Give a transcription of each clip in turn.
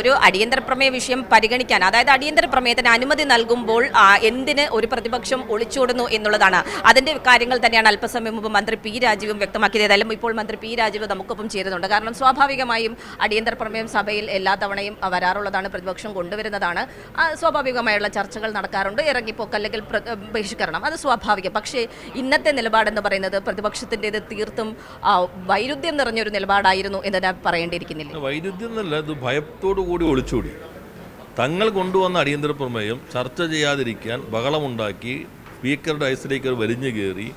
ഒരു അടിയന്തര പ്രമേയ വിഷയം പരിഗണിക്കാൻ അതായത് അടിയന്തര പ്രമേയത്തിന് അനുമതി നൽകുമ്പോൾ എന്തിന് ഒരു പ്രതിപക്ഷം ഒളിച്ചോടുന്നു എന്നുള്ളതാണ്. അതിന്റെ കാര്യങ്ങൾ തന്നെയാണ് അല്പസമയം മുമ്പ് മന്ത്രി പി രാജീവും വ്യക്തമാക്കിയത്. ഏതായാലും ഇപ്പോൾ മന്ത്രി പി രാജീവ് നമുക്കൊപ്പം ചേരുന്നുണ്ട്. കാരണം സ്വാഭാവികമായും അടിയന്തര പ്രമേയം സഭയിൽ എല്ലാ തവണയും വരാറുള്ളതാണ് പ്രതിപക്ഷം കൊണ്ടുവരുന്നതാണ്. സ്വാഭാവികമായുള്ള ചർച്ചകൾ നടക്കാറുണ്ട്. ഇറങ്ങിപ്പോക്ക് അല്ലെങ്കിൽ ബഹിഷ്കരണം അത് സ്വാഭാവികം. പക്ഷേ ഇന്നത്തെ നിലപാടെന്ന് പറയുന്നത് പ്രതിപക്ഷത്തിന്റെത് തീർത്തും വൈരുദ്ധ്യം നിറഞ്ഞൊരു നിലപാടായിരുന്നു എന്ന് ഞാൻ പറയേണ്ടിയിരിക്കുന്നില്ല. വൈരുദ്ധ്യം എന്നല്ല ഇത് ഭയത്തോടു കൂടി ഒളിച്ചോടി. തങ്ങൾ കൊണ്ടുവന്ന അടിയന്തര പ്രമേയം ചർച്ച ചെയ്യാതിരിക്കാൻ ബഹളമുണ്ടാക്കി സ്പീക്കറുടെ ഐസിലേക്ക് അവർ വലിഞ്ഞു കയറി.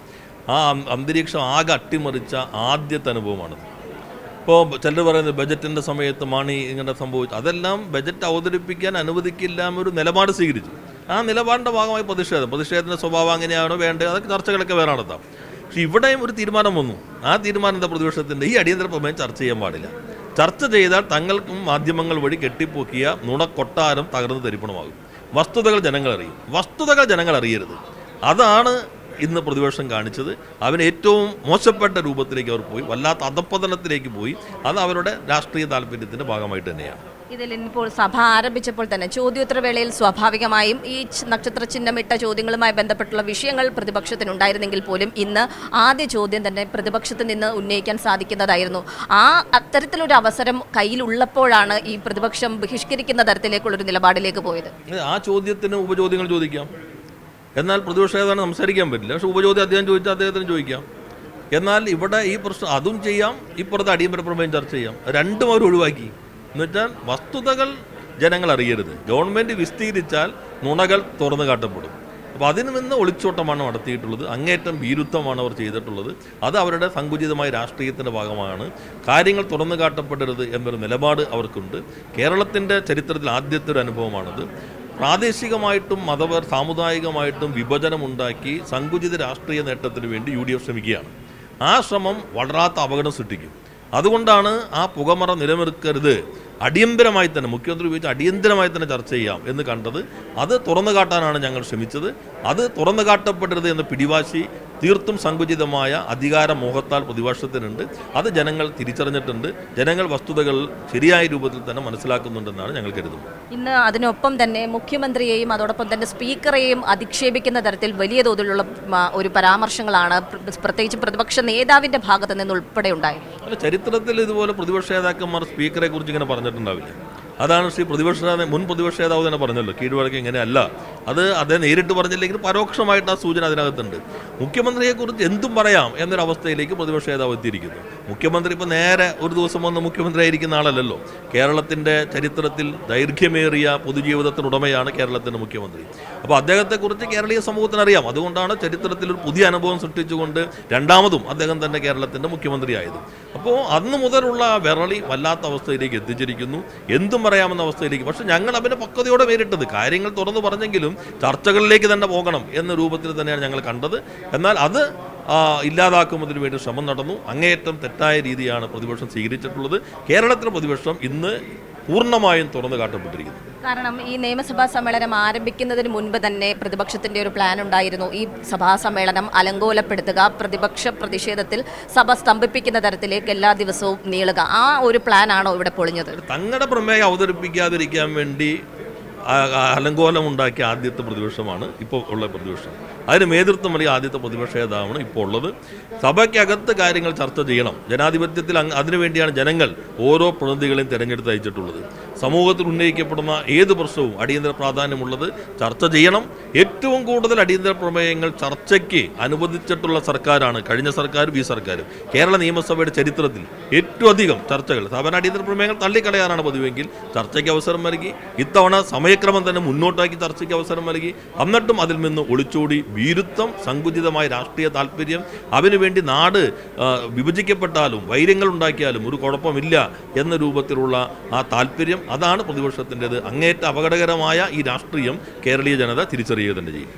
ആ അന്തരീക്ഷം ആകെ അട്ടിമറിച്ച ആദ്യത്തെ അനുഭവമാണത്. ഇപ്പോൾ ചിലർ പറയുന്നത് ബജറ്റിന്റെ സമയത്ത് മാണി ഇങ്ങനെ സംഭവിച്ചു. അതെല്ലാം ബജറ്റ് അവതരിപ്പിക്കാൻ അനുവദിക്കില്ല എന്നൊരു നിലപാട് സ്വീകരിച്ചു. ആ നിലപാടിന്റെ ഭാഗമായി പ്രതിഷേധം. പ്രതിഷേധത്തിന്റെ സ്വഭാവം അങ്ങനെയാണോ വേണ്ടത്? അതൊക്കെ ചർച്ചകളൊക്കെ വേറെ നടത്താം. പക്ഷേ ഇവിടെയും ഒരു തീരുമാനം വന്നു. ആ തീരുമാനം എന്താ പ്രതിപക്ഷത്തിന്റെ ഈ അടിയന്തര പ്രമേയം ചർച്ച ചെയ്യാൻ പാടില്ല. ചർച്ച ചെയ്താൽ തങ്ങൾക്കും മാധ്യമങ്ങൾ വഴി കെട്ടിപ്പൊക്കിയ നുണക്കൊട്ടാരം തകർന്ന് തരിപ്പണമാകും. വസ്തുതകൾ ജനങ്ങൾ അറിയും. വസ്തുതകൾ ജനങ്ങൾ അറിയരുത്. അതാണ് ഇന്ന് പ്രതിപക്ഷം കാണിച്ചത്. അവന് ഏറ്റവും മോശപ്പെട്ട രൂപത്തിലേക്ക് അവർ പോയി. വല്ലാത്ത അധപ്പതനത്തിലേക്ക് പോയി. അത് അവരുടെ രാഷ്ട്രീയ താല്പര്യത്തിന്റെ ഭാഗമായിട്ട് തന്നെയാണ്. ഇതിൽ ഇപ്പോൾ സഭ ആരംഭിച്ചപ്പോൾ തന്നെ ചോദ്യോത്തരവേളയിൽ സ്വാഭാവികമായും ഈ നക്ഷത്ര ചിഹ്നമിട്ട ചോദ്യങ്ങളുമായി ബന്ധപ്പെട്ടുള്ള വിഷയങ്ങൾ പ്രതിപക്ഷത്തിനുണ്ടായിരുന്നെങ്കിൽ പോലും ഇന്ന് ആദ്യ ചോദ്യം തന്നെ പ്രതിപക്ഷത്തിൽ നിന്ന് ഉന്നയിക്കാൻ സാധിക്കുന്നതായിരുന്നു. ആ അത്തരത്തിലൊരു അവസരം കയ്യിലുള്ളപ്പോഴാണ് ഈ പ്രതിപക്ഷം ബഹിഷ്കരിക്കുന്ന തരത്തിലേക്കുള്ളൊരു നിലപാടിലേക്ക് പോയത്. ആ ചോദ്യത്തിന് ഉപചോദ്യങ്ങൾ ചോദിക്കാം. എന്നാൽ പ്രതിപക്ഷ സംസാരിക്കാൻ പറ്റില്ല. പക്ഷേ ഉപചോദ്യം അദ്ദേഹം ചോദിച്ചാൽ അദ്ദേഹത്തിന് ചോദിക്കാം. എന്നാൽ ഇവിടെ ഈ പ്രശ്നം അതും ചെയ്യാം ഇപ്പുറത്ത് അടിയന്തര പ്രമേയം ചർച്ച ചെയ്യാം. രണ്ടും അവർ ഒഴിവാക്കി. എന്നുവെച്ചാൽ വസ്തുതകൾ ജനങ്ങൾ അറിയരുത്. ഗവൺമെന്റ് വിസ്തീരിച്ചാൽ നുണകൾ തുറന്നു കാട്ടപ്പെടും. അപ്പോൾ അതിൽ നിന്ന് ഒളിച്ചോട്ടമാണ് നടത്തിയിട്ടുള്ളത്. അങ്ങേറ്റം ഭീരുത്വമാണ് അവർ ചെയ്തിട്ടുള്ളത്. അത് അവരുടെ സങ്കുചിതമായ രാഷ്ട്രീയത്തിന്റെ ഭാഗമാണ്. കാര്യങ്ങൾ തുറന്നു കാട്ടപ്പെടരുത് എന്നൊരു നിലപാട് അവർക്കുണ്ട്. കേരളത്തിന്റെ ചരിത്രത്തിൽ ആദ്യത്തെ ഒരു അനുഭവമാണത്. പ്രാദേശികമായിട്ടും മതപര സാമുദായികമായിട്ടും വിഭജനമുണ്ടാക്കി സങ്കുചിത രാഷ്ട്രീയ നേട്ടത്തിന് വേണ്ടി യു ഡി എഫ് ശ്രമിക്കുകയാണ്. ആ ശ്രമം വളരാത്ത അപകടം സൃഷ്ടിക്കും. അതുകൊണ്ടാണ് ആ പുകമറ നിലനിൽക്കരുത് അടിയന്തരമായി തന്നെ മുഖ്യമന്ത്രി ഉപയോഗിച്ച് അടിയന്തരമായി തന്നെ ചർച്ച ചെയ്യാം എന്ന് കണ്ടത് അത് തുറന്നു കാട്ടാനാണ് ഞങ്ങൾ ശ്രമിച്ചത്. അത് തുറന്നു കാട്ടപ്പെടരുത് എന്ന പിടിവാശി തീർത്തും സങ്കുചിതമായ അധികാര മോഹത്താൽ പ്രതിപക്ഷത്തിനുണ്ട് അത് ജനങ്ങൾ തിരിച്ചറിഞ്ഞിട്ടുണ്ട്. ജനങ്ങൾ വസ്തുതകൾ ശരിയായ രൂപത്തിൽ തന്നെ മനസ്സിലാക്കുന്നുണ്ടെന്നാണ് ഞങ്ങൾ കരുതുന്നത്. ഇന്ന് അതിനൊപ്പം തന്നെ മുഖ്യമന്ത്രിയെയും അതോടൊപ്പം തന്നെ സ്പീക്കറെയും അധിക്ഷേപിക്കുന്ന തരത്തിൽ വലിയ തോതിലുള്ള ഒരു പരാമർശങ്ങളാണ് പ്രത്യേകിച്ച് പ്രതിപക്ഷ നേതാവിന്റെ ഭാഗത്ത് നിന്ന് ഉൾപ്പെടെ ഉണ്ടായത്. ചരിത്രത്തിൽ ഇതുപോലെ പ്രതിപക്ഷ നേതാക്കന്മാർ സ്പീക്കറെ കുറിച്ച് ഇങ്ങനെ പറഞ്ഞിട്ടുണ്ടാവില്ല? അതാണ് ശ്രീ പ്രതിപക്ഷ മുൻ പ്രതിപക്ഷ നേതാവ് തന്നെ പറഞ്ഞല്ലോ കീഴ്വഴക്കം ഇങ്ങനെയല്ല. അത് അദ്ദേഹം നേരിട്ട് പറഞ്ഞില്ലെങ്കിൽ പരോക്ഷമായിട്ട് ആ സൂചന അതിനകത്തുണ്ട്. മുഖ്യമന്ത്രിയെക്കുറിച്ച് എന്തും പറയാം എന്നൊരവസ്ഥയിലേക്ക് പ്രതിപക്ഷ നേതാവ് എത്തിയിരിക്കുന്നു. മുഖ്യമന്ത്രി ഇപ്പോൾ നേരെ ഒരു ദിവസം വന്ന് മുഖ്യമന്ത്രി ആയിരിക്കുന്ന ആളല്ലല്ലോ. കേരളത്തിന്റെ ചരിത്രത്തിൽ ദൈർഘ്യമേറിയ പൊതുജീവിതത്തിനുടമയാണ് കേരളത്തിന്റെ മുഖ്യമന്ത്രി. അപ്പോൾ അദ്ദേഹത്തെക്കുറിച്ച് കേരളീയ സമൂഹത്തിന് അറിയാം അതുകൊണ്ടാണ് ചരിത്രത്തിൽ ഒരു പുതിയ അനുഭവം സൃഷ്ടിച്ചുകൊണ്ട് രണ്ടാമതും അദ്ദേഹം തന്നെ കേരളത്തിന്റെ മുഖ്യമന്ത്രിയായത്. അപ്പോൾ അന്ന് മുതലുള്ള ആ വിരളി വല്ലാത്ത അവസ്ഥയിലേക്ക് എത്തിച്ചിരിക്കുന്നു. എന്തും പറയാമെന്ന അവസ്ഥയിലേക്ക്. പക്ഷേ ഞങ്ങൾ അവന്റെ പക്വതയോടെ നേരിട്ടത്. കാര്യങ്ങൾ തുറന്നു പറഞ്ഞെങ്കിലും ചർച്ചകളിലേക്ക് തന്നെ പോകണം എന്ന രൂപത്തിൽ തന്നെയാണ് ഞങ്ങൾ കണ്ടത്. എന്നാൽ അത് ഇല്ലാതാക്കുന്നതിന് വേണ്ടി ശ്രമം നടന്നു. അങ്ങേയറ്റം തെറ്റായ രീതിയാണ് പ്രതിപക്ഷം സ്വീകരിച്ചിട്ടുള്ളത്. കേരളത്തിലെ പ്രതിപക്ഷം ഇന്ന് പൂർണമായും തുറന്നു കാട്ടപ്പെട്ടിരിക്കുന്നു. കാരണം ഈ നിയമസഭാ സമ്മേളനം ആരംഭിക്കുന്നതിന് മുൻപ് തന്നെ പ്രതിപക്ഷത്തിന്റെ ഒരു പ്ലാൻ ഉണ്ടായിരുന്നു. ഈ സഭാ സമ്മേളനം അലങ്കോലപ്പെടുത്തുക പ്രതിപക്ഷ പ്രതിഷേധത്തിൽ സഭ സ്തംഭിപ്പിക്കുന്ന തരത്തിലേക്ക് എല്ലാ ദിവസവും നീളുക. ആ ഒരു പ്ലാനാണോ ഇവിടെ പൊളിഞ്ഞത്? തങ്ങളുടെ പ്രമേയം അവതരിപ്പിക്കാതിരിക്കാൻ വേണ്ടി അലങ്കോലമുണ്ടാക്കിയ ആദ്യത്തെ പ്രതിപക്ഷമാണ് ഇപ്പോൾ ഉള്ള പ്രതിപക്ഷം. അതിന് നേതൃത്വം നൽകിയ ആദ്യത്തെ പ്രതിപക്ഷ നേതാവാണ് ഇപ്പോൾ ഉള്ളത്. സഭയ്ക്കകത്ത് കാര്യങ്ങൾ ചർച്ച ചെയ്യണം. ജനാധിപത്യത്തിൽ അതിനുവേണ്ടിയാണ് ജനങ്ങൾ ഓരോ പ്രതിനിധികളെയും തിരഞ്ഞെടുത്ത് അയച്ചിട്ടുള്ളത്. സമൂഹത്തിൽ ഉന്നയിക്കപ്പെടുന്ന ഏത് പ്രശ്നവും അടിയന്തര പ്രാധാന്യമുള്ളത് ചർച്ച ചെയ്യണം. ഏറ്റവും കൂടുതൽ അടിയന്തര പ്രമേയങ്ങൾ ചർച്ചയ്ക്ക് അനുവദിച്ചിട്ടുള്ള സർക്കാരാണ് കഴിഞ്ഞ സർക്കാരും ഈ സർക്കാരും. കേരള നിയമസഭയുടെ ചരിത്രത്തിൽ ഏറ്റവും അധികം ചർച്ചകൾ. സാധാരണ അടിയന്തര പ്രമേയങ്ങൾ തള്ളിക്കളയാനാണ് പതിവെങ്കിൽ ചർച്ചയ്ക്ക് അവസരം നൽകി. ഇത്തവണ സമയക്രമം തന്നെ മുന്നോട്ടാക്കി ചർച്ചയ്ക്ക് അവസരം നൽകി. എന്നിട്ടും അതിൽ നിന്ന് ഒളിച്ചോടി വീരുത്വം സങ്കുചിതമായ രാഷ്ട്രീയ താല്പര്യം അതിനുവേണ്ടി നാട് വിഭജിക്കപ്പെട്ടാലും വൈര്യങ്ങൾ ഉണ്ടാക്കിയാലും ഒരു കുഴപ്പമില്ല എന്ന രൂപത്തിലുള്ള ആ താല്പര്യം അതാണ് പ്രതിപക്ഷത്തിന്റെത്. അങ്ങേറ്റ അപകടകരമായ ഈ രാഷ്ട്രീയം കേരളീയ ജനത തിരിച്ചറിയുക തന്നെ ചെയ്യും.